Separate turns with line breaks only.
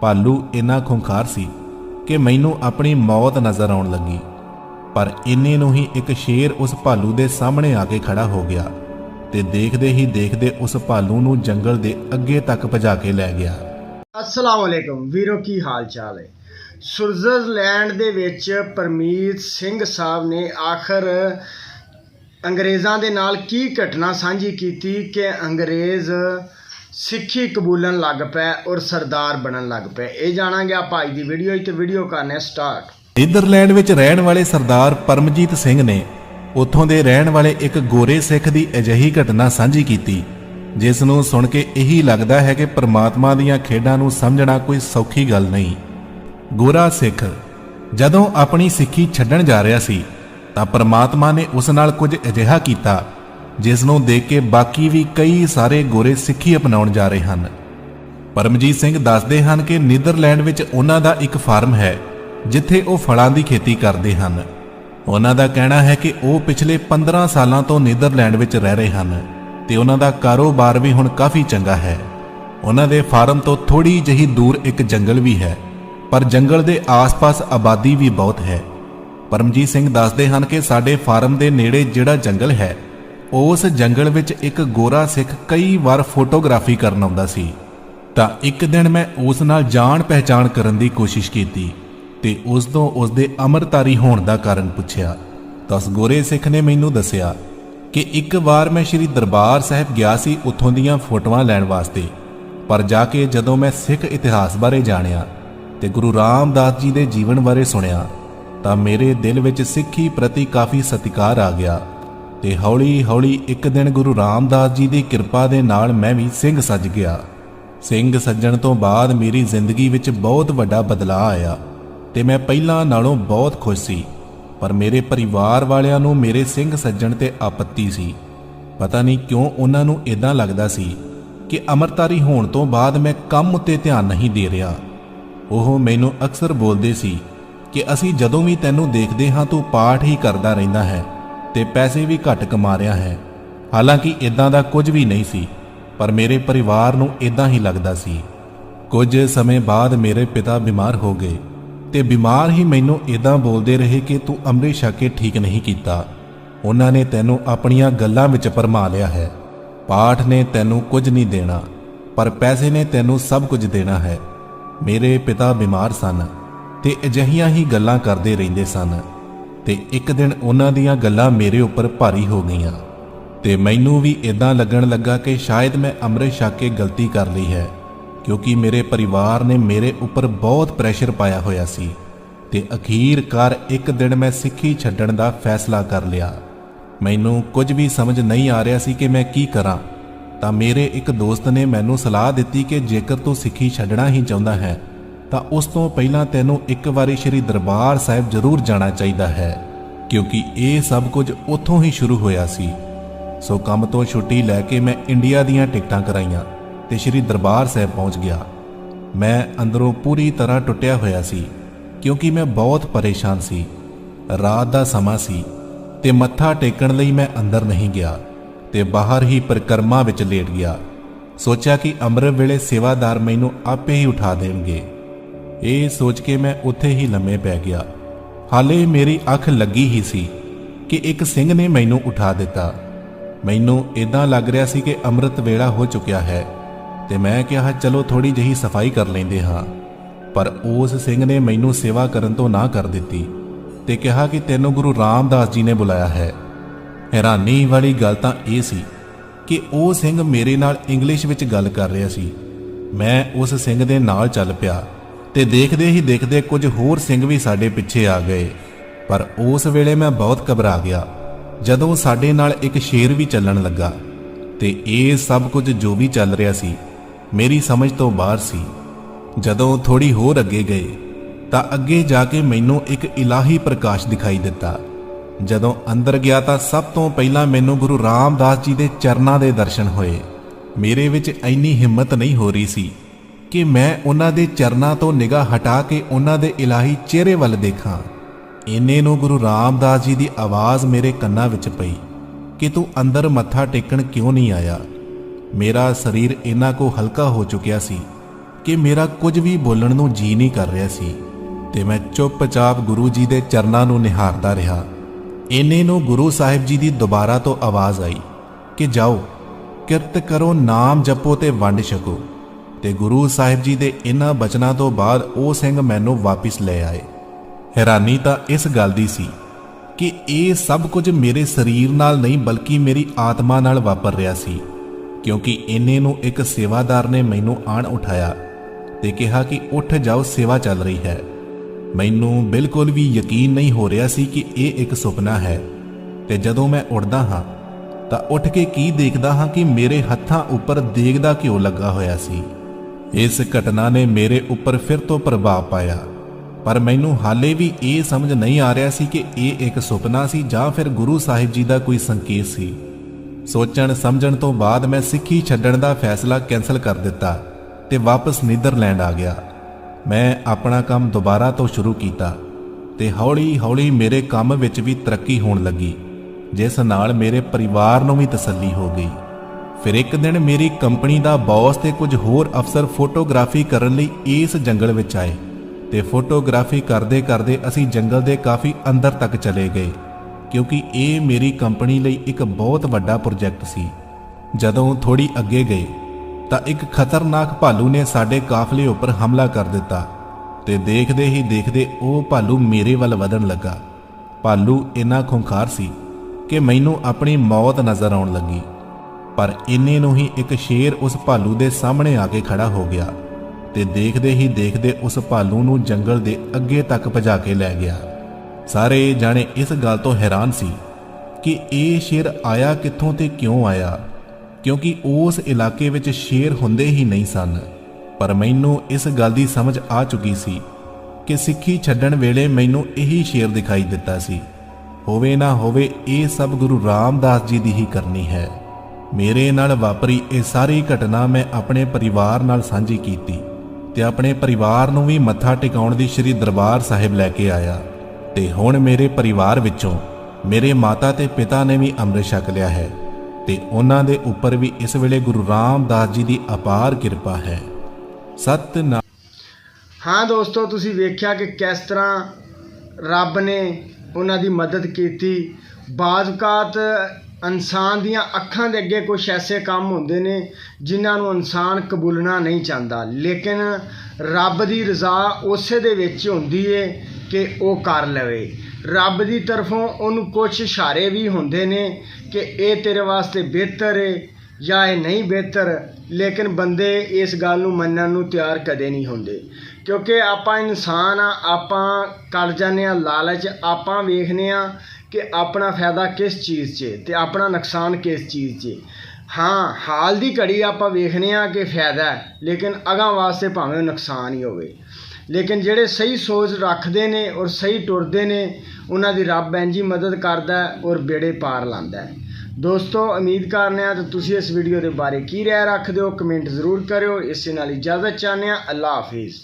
ਭਾਲੂ ਇੰਨਾ ਖੁੰਖਾਰ ਸੀ ਕਿ ਮੈਨੂੰ ਆਪਣੀ ਮੌਤ ਨਜ਼ਰ ਆਉਣ ਲੱਗੀ। ਪਰ ਇੰਨੇ ਨੂੰ ਹੀ ਇੱਕ ਸ਼ੇਰ ਉਸ ਭਾਲੂ ਦੇ ਸਾਹਮਣੇ ਆ ਕੇ ਖੜਾ ਹੋ ਗਿਆ ਤੇ ਦੇਖਦੇ ਹੀ ਦੇਖਦੇ ਉਸ ਭਾਲੂ ਨੂੰ ਜੰਗਲ ਦੇ ਅੱਗੇ ਤੱਕ ਭਜਾ ਕੇ ਲੈ ਗਿਆ।
ਅਸਲਾਮ ਵਾਲੇਕੁਮ ਵੀਰੋ, ਕੀ ਹਾਲ ਚਾਲ ਹੈ? ਸੁਰਜ਼ਰਲੈਂਡ ਦੇ ਵਿੱਚ ਪਰਮੀਤ ਸਿੰਘ ਸਾਹਿਬ ਨੇ ਆਖਰ ਅੰਗਰੇਜ਼ਾਂ ਦੇ ਨਾਲ ਕੀ ਘਟਨਾ ਸਾਂਝੀ ਕੀਤੀ ਕਿ ਅੰਗਰੇਜ਼ ਸਿੱਖੀ ਕਬੂਲਣ ਲੱਗ ਪਏ ਔਰ ਸਰਦਾਰ ਬਣਨ ਲੱਗ ਪਏ ਇਹ ਜਾਣਾਂਗੇ ਆਪਾਂ ਅੱਜ ਦੀ ਵੀਡੀਓ ਤੇ ਵੀਡੀਓ ਕਰਨੇ ਸਟਾਰਟ
ਨੀਦਰਲੈਂਡ ਵਿੱਚ ਰਹਿਣ ਵਾਲੇ ਸਰਦਾਰ ਪਰਮਜੀਤ ਸਿੰਘ ਨੇ ਉੱਥੋਂ ਦੇ ਰਹਿਣ ਵਾਲੇ ਇੱਕ ਗੋਰੇ ਸਿੱਖ ਦੀ ਅਜਿਹੀ ਘਟਨਾ ਸਾਂਝੀ ਕੀਤੀ, ਜਿਸ ਨੂੰ ਸੁਣ ਕੇ ਇਹੀ ਲੱਗਦਾ ਹੈ ਕਿ ਪ੍ਰਮਾਤਮਾ ਦੀਆਂ ਖੇਡਾਂ ਨੂੰ ਸਮਝਣਾ ਕੋਈ ਸੌਖੀ ਗੱਲ ਨਹੀਂ। ਗੋਰਾ ਸਿੱਖ, ਜਦੋਂ ਆਪਣੀ ਸਿੱਖੀ ਛੱਡਣ ਜਾ ਰਿਹਾ ਸੀ, ਤਾਂ ਪ੍ਰਮਾਤਮਾ ਨੇ ਉਸ ਨਾਲ ਕੁਝ ਅਜਿਹਾ ਕੀਤਾ। ਜਿਸ ਨੂੰ ਦੇਖ ਕੇ ਬਾਕੀ ਵੀ ਕਈ ਸਾਰੇ ਗੋਰੇ ਸਿੱਖੀ ਅਪਣਾਉਣ ਜਾ ਰਹੇ ਹਨ। ਪਰਮਜੀਤ ਸਿੰਘ ਦੱਸਦੇ ਹਨ ਕਿ ਨੀਦਰਲੈਂਡ ਵਿੱਚ ਉਹਨਾਂ ਦਾ ਇੱਕ ਫਾਰਮ ਹੈ, ਜਿੱਥੇ ਉਹ ਫਲਾਂ ਦੀ ਖੇਤੀ ਕਰਦੇ ਹਨ। ਉਹਨਾਂ ਦਾ ਕਹਿਣਾ ਹੈ ਕਿ ਉਹ ਪਿਛਲੇ 15 ਸਾਲਾਂ ਤੋਂ ਨੀਦਰਲੈਂਡ ਵਿੱਚ ਰਹਿ ਰਹੇ ਹਨ ਤੇ ਉਹਨਾਂ ਦਾ ਕਾਰੋਬਾਰ ਵੀ ਹੁਣ ਕਾਫੀ ਚੰਗਾ ਹੈ। ਉਹਨਾਂ ਦੇ ਫਾਰਮ ਤੋਂ ਥੋੜੀ ਜਿਹੀ ਦੂਰ ਇੱਕ ਜੰਗਲ ਵੀ ਹੈ, ਪਰ ਜੰਗਲ ਦੇ ਆਸ-ਪਾਸ ਆਬਾਦੀ ਵੀ ਬਹੁਤ ਹੈ। ਪਰਮਜੀਤ ਸਿੰਘ ਦੱਸਦੇ ਹਨ ਕਿ ਸਾਡੇ ਫਾਰਮ ਦੇ ਨੇੜੇ ਜਿਹੜਾ ਜੰਗਲ ਹੈ ਉਸ ਜੰਗਲ ਵਿੱਚ ਇੱਕ ਗੋਰਾ ਸਿੱਖ ਕਈ ਵਾਰ ਫੋਟੋਗ੍ਰਾਫੀ ਕਰਨ ਆਉਂਦਾ ਸੀ। ਤਾਂ ਇੱਕ ਦਿਨ ਮੈਂ ਉਸ ਨਾਲ ਜਾਣ ਪਹਿਚਾਣ ਕਰਨ ਦੀ ਕੋਸ਼ਿਸ਼ ਕੀਤੀ ਤੇ ਉਸ ਤੋਂ ਉਸ ਦੇ ਅਮਰਤਾਰੀ ਹੋਣ ਦਾ ਕਾਰਨ ਪੁੱਛਿਆ। ਤਾਂ ਉਸ ਗੋਰੇ ਸਿੱਖ ਨੇ ਮੈਨੂੰ ਦੱਸਿਆ ਕਿ ਇੱਕ ਵਾਰ ਮੈਂ ਸ੍ਰੀ ਦਰਬਾਰ ਸਾਹਿਬ ਗਿਆ ਸੀ ਉੱਥੋਂ ਦੀਆਂ ਫੋਟੋਆਂ ਲੈਣ ਵਾਸਤੇ। ਪਰ ਜਾ ਕੇ ਜਦੋਂ ਮੈਂ ਸਿੱਖ ਇਤਿਹਾਸ ਬਾਰੇ ਜਾਣਿਆ ਤੇ ਗੁਰੂ ਰਾਮਦਾਸ ਜੀ ਦੇ ਜੀਵਨ ਬਾਰੇ ਸੁਣਿਆ ਤਾਂ ਮੇਰੇ ਦਿਲ ਵਿੱਚ ਸਿੱਖੀ ਪ੍ਰਤੀ ਕਾਫੀ ਸਤਿਕਾਰ ਆ ਗਿਆ। ਤੇ ਹੌਲੀ-ਹੌਲੀ ਇੱਕ ਦਿਨ ਗੁਰੂ ਰਾਮਦਾਸ ਜੀ ਦੀ ਕਿਰਪਾ ਦੇ ਨਾਲ ਮੈਂ ਵੀ ਸਿੰਘ ਸੱਜ ਗਿਆ। ਸਿੰਘ ਸੱਜਣ ਤੋਂ ਬਾਅਦ ਮੇਰੀ ਜ਼ਿੰਦਗੀ ਵਿੱਚ ਬਹੁਤ ਵੱਡਾ ਬਦਲਾਅ ਆਇਆ ਤੇ ਮੈਂ ਪਹਿਲਾਂ ਨਾਲੋਂ ਬਹੁਤ ਖੁਸ਼ ਸੀ। ਪਰ ਮੇਰੇ ਪਰਿਵਾਰ ਵਾਲਿਆਂ ਨੂੰ ਮੇਰੇ ਸਿੰਘ ਸੱਜਣ ਤੇ ਆਪੱਤੀ ਸੀ। ਪਤਾ ਨਹੀਂ ਕਿਉਂ ਉਹਨਾਂ ਨੂੰ ਇਦਾਂ ਲੱਗਦਾ ਸੀ ਕਿ ਅਮਰਤਾਰੀ ਹੋਣ ਤੋਂ ਬਾਅਦ ਮੈਂ ਕੰਮ ਉੱਤੇ ਧਿਆਨ ਨਹੀਂ ਦੇ ਰਿਹਾ। ਉਹ ਮੈਨੂੰ ਅਕਸਰ ਬੋਲਦੇ ਸੀ ਕਿ ਅਸੀਂ ਜਦੋਂ ਵੀ ਤੈਨੂੰ ਦੇਖਦੇ ਹਾਂ ਤੂੰ ਪਾਠ ਹੀ ਕਰਦਾ ਰਹਿੰਦਾ ਹੈ। ਤੇ ਪੈਸੇ ਵੀ ਘੱਟ ਕਮਾ ਰਿਹਾ ਹੈ। ਹਾਲਾਂਕਿ ਇਦਾਂ ਦਾ ਕੁਝ ਵੀ ਨਹੀਂ ਸੀ, ਪਰ ਮੇਰੇ ਪਰਿਵਾਰ ਨੂੰ ਇਦਾਂ ਹੀ ਲੱਗਦਾ ਸੀ। ਕੁਝ ਸਮੇਂ ਬਾਅਦ ਮੇਰੇ ਪਿਤਾ ਬਿਮਾਰ ਹੋ ਗਏ ਤੇ ਬਿਮਾਰ ਹੀ ਮੈਨੂੰ ਇਦਾਂ ਬੋਲਦੇ ਰਹੇ ਕਿ ਤੂੰ ਅੰਮ੍ਰਿਤ ਛਕ ਕੇ ਠੀਕ ਨਹੀਂ ਕੀਤਾ। ਉਹਨਾਂ ਨੇ ਤੈਨੂੰ ਆਪਣੀਆਂ ਗੱਲਾਂ ਵਿੱਚ ਪਰਮਾ ਲਿਆ ਹੈ। ਪਾਠ ਨੇ ਤੈਨੂੰ ਕੁਝ ਨਹੀਂ ਦੇਣਾ, ਪਰ ਪੈਸੇ ਨੇ ਤੈਨੂੰ ਸਭ ਕੁਝ ਦੇਣਾ ਹੈ। ਮੇਰੇ ਪਿਤਾ ਬਿਮਾਰ ਸਨ ਤੇ ਅਜਿਹੀਆਂ ਹੀ ਗੱਲਾਂ ਕਰਦੇ ਰਹਿੰਦੇ ਸਨ। ਤੇ ਇੱਕ ਦਿਨ ਉਹਨਾਂ ਦੀਆਂ ਗੱਲਾਂ ਮੇਰੇ ਉੱਪਰ ਭਾਰੀ ਹੋ ਗਈਆਂ ਤੇ ਮੈਨੂੰ ਵੀ ਇਦਾਂ ਲੱਗਣ ਲੱਗਾ ਕਿ ਸ਼ਾਇਦ ਮੈਂ ਅੰਮ੍ਰਿਤ ਛਕ ਕੇ ਗਲਤੀ ਕਰ ਲਈ ਹੈ, ਕਿਉਂਕਿ ਮੇਰੇ ਪਰਿਵਾਰ ਨੇ ਮੇਰੇ ਉੱਪਰ ਬਹੁਤ ਪ੍ਰੈਸ਼ਰ ਪਾਇਆ ਹੋਇਆ ਸੀ ਤੇ ਅਖੀਰਕਾਰ ਇੱਕ ਦਿਨ ਮੈਂ ਸਿੱਖੀ ਛੱਡਣ ਦਾ ਫੈਸਲਾ ਕਰ ਲਿਆ। ਮੈਨੂੰ ਕੁਝ ਵੀ ਸਮਝ ਨਹੀਂ ਆ ਰਿਹਾ ਸੀ ਕਿ ਮੈਂ ਕੀ ਕਰਾਂ, ਤਾਂ ਮੇਰੇ ਇੱਕ ਦੋਸਤ ਨੇ ਮੈਨੂੰ ਸਲਾਹ ਦਿੱਤੀ ਕਿ ਜੇਕਰ ਤੂੰ ਸਿੱਖੀ ਛੱਡਣਾ ਹੀ ਚਾਹੁੰਦਾ ਹੈ ਤਾਂ ਉਸ ਤੋਂ ਪਹਿਲਾਂ ਤੈਨੂੰ ਇੱਕ ਵਾਰੀ ਸ੍ਰੀ ਦਰਬਾਰ ਸਾਹਿਬ ਜ਼ਰੂਰ ਜਾਣਾ ਚਾਹੀਦਾ ਹੈ, ਕਿਉਂਕਿ ਇਹ ਸਭ ਕੁਝ ਉੱਥੋਂ ਹੀ ਸ਼ੁਰੂ ਹੋਇਆ ਸੀ। ਸੋ ਕੰਮ ਤੋਂ ਛੁੱਟੀ ਲੈ ਕੇ ਮੈਂ ਇੰਡੀਆ ਦੀਆਂ ਟਿਕਟਾਂ ਕਰਾਈਆਂ ਤੇ ਸ੍ਰੀ ਦਰਬਾਰ ਸਾਹਿਬ ਪਹੁੰਚ ਗਿਆ। ਮੈਂ ਅੰਦਰੋਂ ਪੂਰੀ ਤਰ੍ਹਾਂ ਟੁੱਟਿਆ ਹੋਇਆ ਸੀ, ਕਿਉਂਕਿ ਮੈਂ ਬਹੁਤ ਪਰੇਸ਼ਾਨ ਸੀ। ਰਾਤ ਦਾ ਸਮਾਂ ਸੀ ਤੇ ਮੱਥਾ ਟੇਕਣ ਲਈ ਮੈਂ ਅੰਦਰ ਨਹੀਂ ਗਿਆ ਤੇ ਬਾਹਰ ਹੀ ਪਰਿਕਰਮਾ ਵਿੱਚ ਲੇਟ ਗਿਆ। ਸੋਚਿਆ ਕਿ ਅੰਮ੍ਰਿਤ ਵੇਲੇ ਸੇਵਾਦਾਰ ਮੈਨੂੰ ਆਪੇ ਹੀ ਉਠਾ ਦੇਣਗੇ। ਇਹ ਸੋਚ ਕੇ ਮੈਂ ਉੱਥੇ ਹੀ ਲੰਮੇ ਪੈ ਗਿਆ। ਹਾਲੇ ਮੇਰੀ ਅੱਖ ਲੱਗੀ ਹੀ ਸੀ ਕਿ ਇੱਕ ਸਿੰਘ ਨੇ ਮੈਨੂੰ ਉਠਾ ਦਿੱਤਾ। ਮੈਨੂੰ ਇਦਾਂ ਲੱਗ ਰਿਹਾ ਸੀ ਕਿ ਅੰਮ੍ਰਿਤ ਵੇਲਾ ਹੋ ਚੁੱਕਿਆ ਹੈ ਤੇ ਮੈਂ ਕਿਹਾ, ਚਲੋ ਥੋੜੀ ਜਿਹੀ ਸਫ਼ਾਈ ਕਰ ਲੈਂਦੇ ਹਾਂ। ਪਰ ਉਸ ਸਿੰਘ ਨੇ ਮੈਨੂੰ ਸੇਵਾ ਕਰਨ ਤੋਂ ਨਾ ਕਰ ਦਿੱਤੀ ਤੇ ਕਿਹਾ ਕਿ ਤੈਨੂੰ ਗੁਰੂ ਰਾਮਦਾਸ ਜੀ ਨੇ ਬੁਲਾਇਆ ਹੈ। ਹੈਰਾਨੀ ਵਾਲੀ ਗੱਲ ਤਾਂ ਇਹ ਸੀ ਕਿ ਉਹ ਸਿੰਘ ਮੇਰੇ ਨਾਲ ਇੰਗਲਿਸ਼ ਵਿੱਚ ਗੱਲ ਕਰ ਰਿਹਾ ਸੀ। ਮੈਂ ਉਸ ਸਿੰਘ ਦੇ ਨਾਲ ਚੱਲ ਪਿਆ ਤੇ ਦੇਖਦੇ ਹੀ ਦੇਖਦੇ ਕੁਝ ਹੋਰ ਸਿੰਘ ਵੀ ਸਾਡੇ ਪਿੱਛੇ ਆ ਗਏ। ਪਰ ਉਸ ਵੇਲੇ ਮੈਂ ਬਹੁਤ ਘਬਰਾ ਗਿਆ, ਜਦੋਂ ਸਾਡੇ ਨਾਲ ਇੱਕ ਸ਼ੇਰ ਵੀ ਚੱਲਣ ਲੱਗਾ ਤੇ ਇਹ ਸਭ ਕੁਝ ਜੋ ਵੀ ਚੱਲ ਰਿਹਾ ਸੀ, ਮੇਰੀ ਸਮਝ ਤੋਂ ਬਾਹਰ ਸੀ। ਜਦੋਂ ਥੋੜੀ ਹੋਰ ਅੱਗੇ ਗਏ, ਤਾਂ ਅੱਗੇ ਜਾ ਕੇ ਮੈਨੂੰ ਇੱਕ ਇਲਾਹੀ ਪ੍ਰਕਾਸ਼ ਦਿਖਾਈ ਦਿੱਤਾ। ਜਦੋਂ ਅੰਦਰ ਗਿਆ ਤਾਂ ਸਭ ਤੋਂ ਪਹਿਲਾਂ ਮੈਨੂੰ ਗੁਰੂ ਰਾਮਦਾਸ ਜੀ ਦੇ ਚਰਨਾਂ ਦੇ ਦਰਸ਼ਨ ਹੋਏ। ਮੇਰੇ ਵਿੱਚ ਇੰਨੀ ਹਿੰਮਤ ਨਹੀਂ ਹੋ ਰਹੀ ਸੀ ਕਿ ਮੈਂ ਉਹਨਾਂ ਦੇ ਚਰਨਾਂ ਤੋਂ ਨਿਗਾਹ ਹਟਾ ਕੇ ਉਹਨਾਂ ਦੇ ਇਲਾਹੀ ਚਿਹਰੇ ਵੱਲ ਦੇਖਾਂ। ਇੰਨੇ ਨੂੰ ਗੁਰੂ ਰਾਮਦਾਸ ਜੀ ਦੀ ਆਵਾਜ਼ ਮੇਰੇ ਕੰਨਾਂ ਵਿੱਚ ਪਈ ਕਿ ਤੂੰ ਅੰਦਰ ਮੱਥਾ ਟੇਕਣ ਕਿਉਂ ਨਹੀਂ ਆਇਆ? ਮੇਰਾ ਸਰੀਰ ਇੰਨਾ ਕੋ ਹਲਕਾ ਹੋ ਚੁੱਕਿਆ ਸੀ ਕਿ ਮੇਰਾ ਕੁਝ ਵੀ ਬੋਲਣ ਨੂੰ ਜੀ ਨਹੀਂ ਕਰ ਰਿਹਾ ਸੀ ਤੇ ਮੈਂ ਚੁੱਪਚਾਪ ਗੁਰੂ ਜੀ ਦੇ ਚਰਨਾਂ ਨੂੰ ਨਿਹਾਰਦਾ ਰਿਹਾ। ਇੰਨੇ ਨੂੰ ਗੁਰੂ ਸਾਹਿਬ ਜੀ ਦੀ ਦੁਬਾਰਾ ਤੋਂ ਆਵਾਜ਼ ਆਈ ਕਿ ਜਾਓ, ਕਿਰਤ ਕਰੋ, ਨਾਮ ਜਪੋ ਤੇ ਵੰਡ ਛਕੋ। ਤੇ ਗੁਰੂ ਸਾਹਿਬ ਜੀ ਦੇ ਇਹਨਾਂ ਬਚਨਾਂ ਤੋਂ ਬਾਅਦ ਉਹ ਸਿੰਘ ਮੈਨੂੰ ਵਾਪਿਸ ਲੈ ਆਏ। ਹੈਰਾਨੀ ਤਾਂ ਇਸ ਗੱਲ ਦੀ ਸੀ ਕਿ ਇਹ ਸਭ ਕੁਝ ਮੇਰੇ ਸਰੀਰ ਨਾਲ ਨਹੀਂ ਬਲਕਿ ਮੇਰੀ ਆਤਮਾ ਨਾਲ ਵਾਪਰ ਰਿਹਾ ਸੀ, ਕਿਉਂਕਿ ਇੰਨੇ ਨੂੰ ਇੱਕ ਸੇਵਾਦਾਰ ਨੇ ਮੈਨੂੰ ਆਣ ਉਠਾਇਆ ਤੇ ਕਿਹਾ ਕਿ ਉੱਠ ਜਾਓ, ਸੇਵਾ ਚੱਲ ਰਹੀ ਹੈ। ਮੈਨੂੰ ਬਿਲਕੁਲ ਵੀ ਯਕੀਨ ਨਹੀਂ ਹੋ ਰਿਹਾ ਸੀ ਕਿ ਇਹ ਇੱਕ ਸੁਪਨਾ ਹੈ ਤੇ ਜਦੋਂ ਮੈਂ ਉੱਠਦਾ ਹਾਂ ਤਾਂ ਉੱਠ ਕੇ ਕੀ ਦੇਖਦਾ ਹਾਂ ਕਿ ਮੇਰੇ ਹੱਥਾਂ ਉੱਪਰ ਦੇਗ ਦਾ ਘਿਓ ਲੱਗਾ ਹੋਇਆ ਸੀ। ਇਸ ਘਟਨਾ ਨੇ ਮੇਰੇ ਉੱਪਰ ਫਿਰ ਤੋਂ ਪ੍ਰਭਾਵ ਪਾਇਆ। ਪਰ ਮੈਨੂੰ ਹਾਲੇ ਵੀ ਇਹ ਸਮਝ ਨਹੀਂ ਆ ਰਿਹਾ ਸੀ ਕਿ ਇਹ ਇੱਕ ਸੁਪਨਾ ਸੀ ਜਾਂ ਫਿਰ ਗੁਰੂ ਸਾਹਿਬ ਜੀ ਦਾ ਕੋਈ ਸੰਕੇਤ ਸੀ। ਸੋਚਣ ਸਮਝਣ ਤੋਂ ਬਾਅਦ ਮੈਂ ਸਿੱਖੀ ਛੱਡਣ ਦਾ ਫੈਸਲਾ ਕੈਨਸਲ ਕਰ ਦਿੱਤਾ ਤੇ ਵਾਪਸ ਨੀਦਰਲੈਂਡ ਆ ਗਿਆ। ਮੈਂ ਆਪਣਾ ਕੰਮ ਦੁਬਾਰਾ ਤੋਂ ਸ਼ੁਰੂ ਕੀਤਾ ਤੇ ਹੌਲੀ-ਹੌਲੀ ਮੇਰੇ ਕੰਮ ਵਿੱਚ ਵੀ ਤਰੱਕੀ ਹੋਣ ਲੱਗੀ, ਜਿਸ ਨਾਲ ਮੇਰੇ ਪਰਿਵਾਰ ਨੂੰ ਵੀ ਤਸੱਲੀ ਹੋ ਗਈ। ਫਿਰ ਇੱਕ ਦਿਨ ਮੇਰੀ ਕੰਪਨੀ ਦਾ ਬੌਸ ਤੇ ਕੁਝ ਹੋਰ ਅਫਸਰ ਫੋਟੋਗ੍ਰਾਫੀ ਕਰਨ ਲਈ ਇਸ ਜੰਗਲ ਵਿੱਚ ਆਏ ਤੇ ਫੋਟੋਗ੍ਰਾਫੀ ਕਰਦੇ ਕਰਦੇ ਅਸੀਂ ਜੰਗਲ ਦੇ ਕਾਫੀ ਅੰਦਰ ਤੱਕ ਚਲੇ ਗਏ, ਕਿਉਂਕਿ ਇਹ ਮੇਰੀ ਕੰਪਨੀ ਲਈ ਇੱਕ ਬਹੁਤ ਵੱਡਾ ਪ੍ਰੋਜੈਕਟ ਸੀ। ਜਦੋਂ ਥੋੜੀ ਅੱਗੇ ਗਏ, ਤਾਂ ਇੱਕ ਖਤਰਨਾਕ ਭਾਲੂ ਨੇ ਸਾਡੇ ਕਾਫਲੇ ਉੱਪਰ ਹਮਲਾ ਕਰ ਦਿੱਤਾ ਤੇ ਦੇਖਦੇ ਹੀ ਦੇਖਦੇ ਉਹ ਭਾਲੂ ਮੇਰੇ ਵੱਲ ਵਧਣ ਲੱਗਾ। ਭਾਲੂ ਇੰਨਾ ਖੁੰਖਾਰ ਸੀ ਕਿ ਮੈਨੂੰ ਆਪਣੀ ਮੌਤ ਨਜ਼ਰ ਆਉਣ ਲੱਗੀ। ਪਰ ਇੰਨੇ ਨੂੰ ਹੀ ਇੱਕ ਸ਼ੇਰ ਉਸ ਭਾਲੂ ਦੇ ਸਾਹਮਣੇ ਆ ਕੇ ਖੜਾ ਹੋ ਗਿਆ ਤੇ ਦੇਖਦੇ ਹੀ ਦੇਖਦੇ ਉਸ ਭਾਲੂ ਨੂੰ ਜੰਗਲ ਦੇ ਅੱਗੇ ਤੱਕ ਭਜਾ ਕੇ ਲੈ ਗਿਆ। ਸਾਰੇ ਜਾਣੇ ਇਸ ਗੱਲ ਤੋਂ ਹੈਰਾਨ ਸੀ ਕਿ ਇਹ ਸ਼ੇਰ ਆਇਆ ਕਿੱਥੋਂ ਤੇ ਕਿਉਂ ਆਇਆ, ਕਿਉਂਕਿ ਉਸ ਇਲਾਕੇ ਵਿੱਚ ਸ਼ੇਰ ਹੁੰਦੇ ਹੀ ਨਹੀਂ ਸਨ। ਪਰ ਮੈਨੂੰ ਇਸ ਗੱਲ ਦੀ ਸਮਝ ਆ ਚੁੱਕੀ ਸੀ ਕਿ ਸਿੱਖੀ ਛੱਡਣ ਵੇਲੇ ਮੈਨੂੰ ਇਹੀ ਸ਼ੇਰ ਦਿਖਾਈ ਦਿੱਤਾ ਸੀ। ਹੋਵੇ ਨਾ ਹੋਵੇ ਇਹ ਸਭ ਗੁਰੂ ਰਾਮਦਾਸ ਜੀ ਦੀ ਹੀ ਕਰਨੀ ਹੈ। ਮੇਰੇ ਨਾਲ ਵਾਪਰੀ ਇਹ ਸਾਰੀ ਘਟਨਾ ਮੈਂ ਆਪਣੇ ਪਰਿਵਾਰ ਨਾਲ ਸਾਂਝੀ ਕੀਤੀ ਤੇ ਆਪਣੇ ਪਰਿਵਾਰ ਨੂੰ ਵੀ ਮੱਥਾ ਟਿਕਾਉਣ ਦੀ ਸ੍ਰੀ ਦਰਬਾਰ ਸਾਹਿਬ ਲੈ ਕੇ ਆਇਆ ਤੇ ਹੁਣ ਮੇਰੇ ਪਰਿਵਾਰ ਵਿੱਚੋਂ ਮੇਰੇ ਮਾਤਾ ਤੇ ਪਿਤਾ ਨੇ ਵੀ ਅੰਮ੍ਰਿਤ ਛਕ ਲਿਆ ਹੈ ਤੇ ਉਹਨਾਂ ਦੇ ਉੱਪਰ ਵੀ ਇਸ ਵੇਲੇ ਗੁਰੂ ਰਾਮਦਾਸ ਜੀ ਦੀ ਅਪਾਰ ਕਿਰਪਾ ਹੈ। ਸਤਨਾਮ
ਹਾਂ ਦੋਸਤੋ, ਤੁਸੀਂ ਵੇਖਿਆ ਕਿ ਕਿਸ ਤਰ੍ਹਾਂ ਰੱਬ ਨੇ ਉਹਨਾਂ ਦੀ ਮਦਦ ਕੀਤੀ। ਬਾਜ਼ਕਾਤ ਇਨਸਾਨ ਦੀਆਂ ਅੱਖਾਂ ਦੇ ਅੱਗੇ ਕੁਝ ਐਸੇ ਕੰਮ ਹੁੰਦੇ ਨੇ ਜਿਨ੍ਹਾਂ ਨੂੰ ਇਨਸਾਨ ਕਬੂਲਣਾ ਨਹੀਂ ਚਾਹੁੰਦਾ। ਲੇਕਿਨ ਰੱਬ ਦੀ ਰਜ਼ਾ ਉਸੇ ਦੇ ਵਿੱਚ ਹੁੰਦੀ ਏ ਕਿ ਉਹ ਕਰ ਲਵੇ। ਰੱਬ ਦੀ ਤਰਫੋਂ ਉਹਨੂੰ ਕੁਝ ਇਸ਼ਾਰੇ ਵੀ ਹੁੰਦੇ ਨੇ ਕਿ ਇਹ ਤੇਰੇ ਵਾਸਤੇ ਬਿਹਤਰ ਏ ਜਾਂ ਇਹ ਨਹੀਂ ਬਿਹਤਰ। ਲੇਕਿਨ ਬੰਦੇ ਇਸ ਗੱਲ ਨੂੰ ਮੰਨਣ ਨੂੰ ਤਿਆਰ ਕਦੇ ਨਹੀਂ ਹੁੰਦੇ। ਕਿਉਂਕਿ ਆਪਾਂ ਇਨਸਾਨ ਆ, ਆਪਾਂ ਕਰ ਜਾਂਦੇ ਆ, ਲਾਲਚ ਆਪਾਂ ਵੇਖਨੇ ਆ ਕਿ ਆਪਣਾ ਫਾਇਦਾ ਕਿਸ ਚੀਜ਼ 'ਚ ਹੈ ਤੇ ਆਪਣਾ ਨੁਕਸਾਨ ਕਿਸ ਚੀਜ਼ 'ਚ। ਹਾਂ, ਹਾਲ ਦੀ ਘੜੀ ਆਪਾਂ ਵੇਖਨੇ ਆ ਕਿ ਫਾਇਦਾ ਲੇਕਿਨ ਅਗਾਂ ਵਾਸਤੇ ਭਾਵੇਂ ਨੁਕਸਾਨ ਹੀ ਹੋਵੇ। ਲੇਕਿਨ ਜਿਹੜੇ ਸਹੀ ਸੋਚ ਰੱਖਦੇ ਨੇ ਔਰ ਸਹੀ ਟੁਰਦੇ ਨੇ, ਉਹਨਾਂ ਦੀ ਰੱਬ ਇੰਜੀ ਮਦਦ ਕਰਦਾ ਔਰ ਬੇੜੇ ਪਾਰ ਲਾਂਦਾ ਦੋਸਤੋ, ਉਮੀਦ ਕਰਨੇ ਆ ਕਿ ਤੁਸੀਂ ਇਸ ਵੀਡੀਓ ਦੇ ਬਾਰੇ ਕੀ ਰਾਏ ਰੱਖਦੇ ਹੋ, ਕਮੈਂਟ ਜ਼ਰੂਰ ਕਰਿਓ। ਇਸੇ ਨਾਲ ਇਜਾਜ਼ਤ ਚਾਹੁੰਦੇ ਆ ਅੱਲਾ ਹਾਫਿਜ਼।